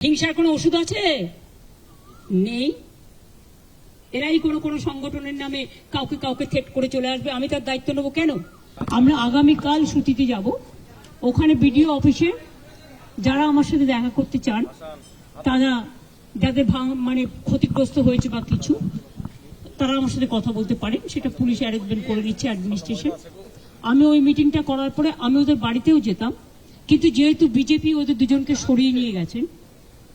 হিংসার কোনো ওষুধ আছে? নেই। এরাই কোনো কোনো সংগঠনের নামে কাউকে কাউকে থেট করে চলে আসবে। আমি তার দায়িত্ব নেব কেন? আমরা আগামীকাল সুতিতে যাব। ওখানে বিডিও অফিসে যারা আমার সাথে দেখা করতে চান, তারা যাদের মানে ক্ষতিগ্রস্ত হয়েছে বা কিছু, তারা আমার সাথে কথা বলতে পারেন। সেটা পুলিশ অ্যারেঞ্জমেন্ট করে নিচ্ছে অ্যাডমিনিস্ট্রেশন আমি ওই মিটিংটা করার পরে আমি ওদের বাড়িতেও যেতাম। কিন্তু যেহেতু বিজেপি ওদের দুজনকে সরিয়ে নিয়ে গেছেন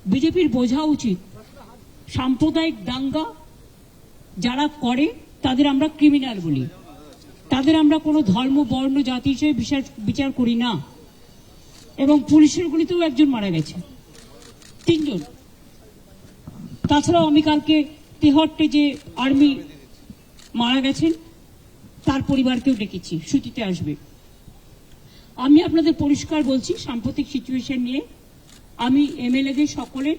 বিজেপির বোঝা উচিত। সাম্প্রদায়িক দাঙ্গা যারা করে, তাদের আমরা ক্রিমিনাল বলি। তাদের আমরা কোনো ধর্ম, বর্ণ, জাতি হিসেবে বিচার বিচার করি না। এবং পুলিশের গুলিতেও একজন মারা গেছে। তিনজন। তাছাড়াও আমি কালকে তেহট্টে যে আর্মি মারা গেছেন, তার পরিবারকেও ডেকেছি। ছুটিতে আসবে। আমি আপনাদের পরিষ্কার বলছি, সাম্প্রতিক সিচুয়েশন নিয়ে আমি এমএলএদের সকলে,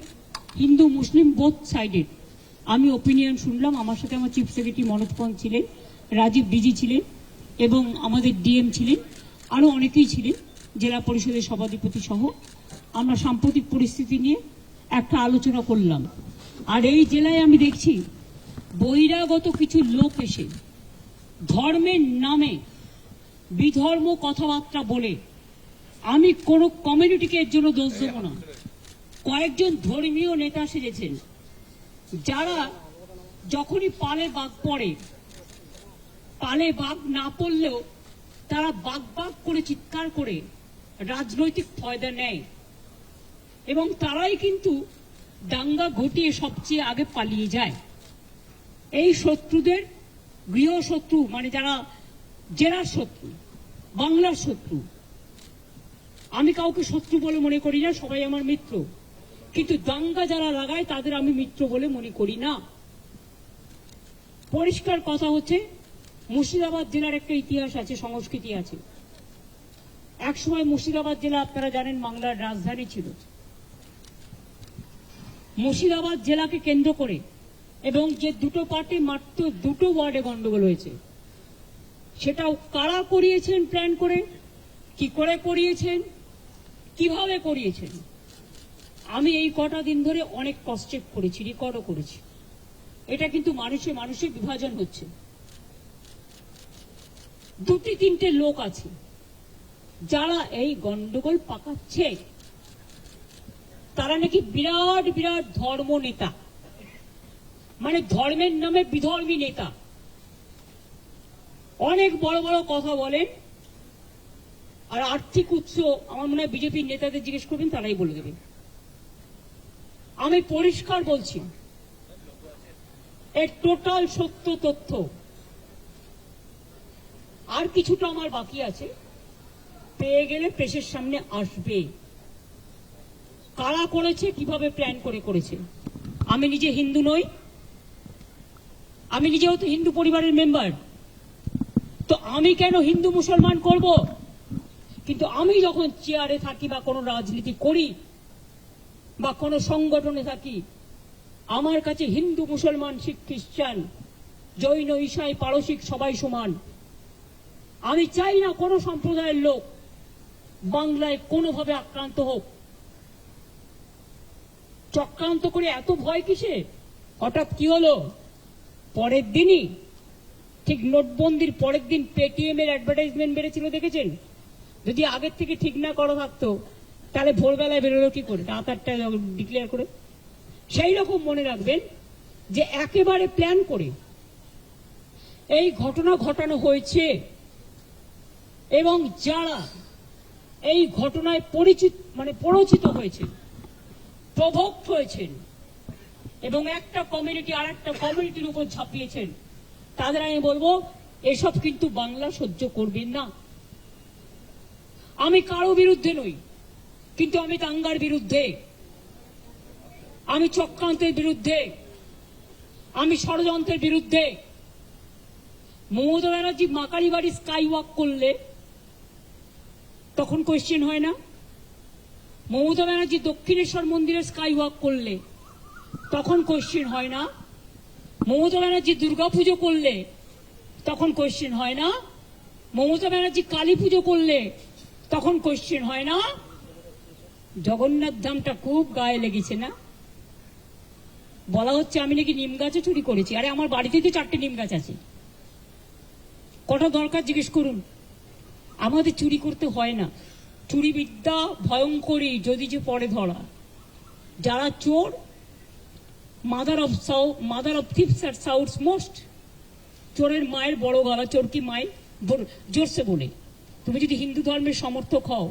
হিন্দু, মুসলিম বোথ সাইডেড আমি ওপিনিয়ন শুনলাম, আমার সাথে আমার চিফ সেক্রেটারি মনোজ পন্ত ছিলেন, রাজীব ডিজি ছিলেন, এবং আমাদের ডিএম ছিলেন আরও অনেকেই ছিলেন, জেলা পরিষদের সভাধিপতি সহ। আমরা সাম্প্রতিক পরিস্থিতি নিয়ে একটা আলোচনা করলাম। আর এই জেলায় আমি দেখছি, বহিরাগত কিছু লোক এসে ধর্মের নামে বিধর্ম কথাবার্তা বলে আমি কোন কমিউনিটিকে এর জন্য দোষ দেবো না। কয়েকজন ধর্মীয় নেতা সেজেছেন, যারা যখনই পালে বাঘ পড়ে, পালে বাঘ না পড়লেও তারা বাঘ বাঘ করে চিৎকার করে রাজনৈতিক ফয়দা নেয়। এবং তারাই কিন্তু দাঙ্গা ঘটিয়ে সবচেয়ে আগে পালিয়ে যায়। এই শত্রুদের গৃহশত্রু মানে যারা জেলার শত্রু, বাংলার শত্রু আমি কাউকে শত্রু বলে মনে করি না, সবাই আমার মিত্র। কিন্তু দাঙ্গা যারা লাগায়, তাদের আমি মিত্র বলে মনে করি না। পরিষ্কার কথা হচ্ছে, মুর্শিদাবাদ জেলার একটা ইতিহাস আছে, সংস্কৃতি আছে। একসময় মুর্শিদাবাদ জেলা, আপনারা জানেন, বাংলার রাজধানী ছিল। মুর্শিদাবাদ জেলাকে কেন্দ্র করে এবং যে দুটো পার্টি মাত্র দুটো ওয়ার্ডে গন্ডগোল হয়েছে, সেটাও কারা করিয়েছেন প্ল্যান করে, কি করে করিয়েছেন কীভাবে করিয়েছেন? আমি এই কটা দিন ধরে অনেক কষ্টেপ করেছি রেকর্ডও করেছি। এটা কিন্তু মানুষে মানুষে বিভাজন হচ্ছে। দুটি তিনটে লোক আছে, যারা এই গন্ডগোল পাকাচ্ছে। তারা নাকি বিরাট বিরাট ধর্ম নেতা। মানে ধর্মের নামে বিধর্মী নেতা। অনেক বড় বড় কথা বলেন আর আর্থিক উৎস আমার মনে হয় বিজেপির নেতাদের জিজ্ঞেস করবেন, তারাই বলে দেবেন আমি পরিষ্কার বলছি, এর টোটাল সত্য তথ্য, আর কিছুটা আমার বাকি আছে, পেয়ে গেলে প্রেসের সামনে আসবে। কারা করেছে, কীভাবে প্ল্যান করে করেছে? আমি নিজে হিন্দু নই, আমি নিজেও তো হিন্দু পরিবারের মেম্বার তো আমি কেন হিন্দু মুসলমান করব? কিন্তু আমি যখন চেয়ারে থাকি বা কোনো রাজনীতি করি বা কোনো সংগঠনে থাকি, আমার কাছে হিন্দু, মুসলমান, শিখ, খ্রিস্টান, জৈন ঈশাই পারসিক সবাই সমান। আমি চাই না কোনো সম্প্রদায়ের লোক বাংলায় কোনোভাবে আক্রান্ত হোক। চক্রান্ত করে এত ভয় কিসে? হঠাৎ কি হলো? পরের দিনই ঠিক নোটবন্দির পরের দিন পেটিএম এর অ্যাডভার্টাইজমেন্ট বেড়েছিল, দেখেছেন? যদি আগের থেকে ঠিক না করা থাকতো, তাহলে ভোরবেলায় বেরোলো কি করে? রাত আটটায় ডিক্লেয়ার করে। সেই রকম মনে রাখবেন যে একেবারে প্ল্যান করে এই ঘটনা ঘটানো হয়েছে এবং যারা এই ঘটনায় পরিচিত মানে পরিচিত হয়েছে প্রভক্ত হয়েছেন এবং একটা কমিউনিটি আর একটা কমিউনিটির উপর ঝাঁপিয়েছেন, তাদের আমি বলব, এসব কিন্তু বাংলা সহ্য করবেন না। আমি কারও বিরুদ্ধে নই, কিন্তু আমি দাঙ্গার বিরুদ্ধে। আমি চক্রান্তের বিরুদ্ধে। আমি ষড়যন্ত্রের বিরুদ্ধে। মমতা ব্যানার্জি মাকারি বাড়ি স্কাই ওয়াক করলে তখন কোয়েশ্চেন হয় না? মমতা ব্যানার্জি দক্ষিণেশ্বর মন্দিরে স্কাই ওয়াক করলে তখন কোয়েশ্চেন হয় না? মমতা ব্যানার্জি দুর্গাপুজো করলে তখন কোয়েশ্চেন হয় না? মমতা ব্যানার্জি কালী পুজো করলে তখন কোয়েশ্চেন হয় না? জগন্নাথ ধামটা খুব গায়ে লেগেছে না? বলা হচ্ছে আমি নাকি নিম গাছও চুরি করেছি। আরে, আমার বাড়িতে তো চারটে নিম গাছ আছে। কটা দরকার জিজ্ঞেস করুন। আমাদের চুরি করতে হয় না। চুরি বিদ্যা ভয়ঙ্করী যদি যে পরে ধরা। যারা চোর মাদার অফ সাউ মাদার অফ থিপস আর সাউথ মোস্ট চোরের মায়ের বড় গলা, চোর কি মায়ের? জোরসে বলে। তুমি যদি হিন্দু ধর্মের সমর্থক হও,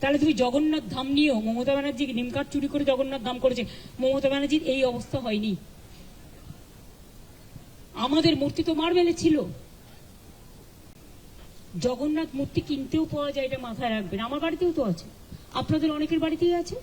তাহলে তুমি জগন্নাথ ধাম নিয়েও মমতা ব্যানার্জি নিমকাঠ চুরি করে জগন্নাথ ধাম করেছে। মমতা ব্যানার্জির এই অবস্থা হয়নি। আমাদের মূর্তি তো মার্বেলে ছিল। জগন্নাথ মূর্তি কিনতেও পাওয়া যায় এটা মাথায় রাখবেন। আমার বাড়িতেও তো আছে। আপনাদের অনেকের বাড়িতেই আছে।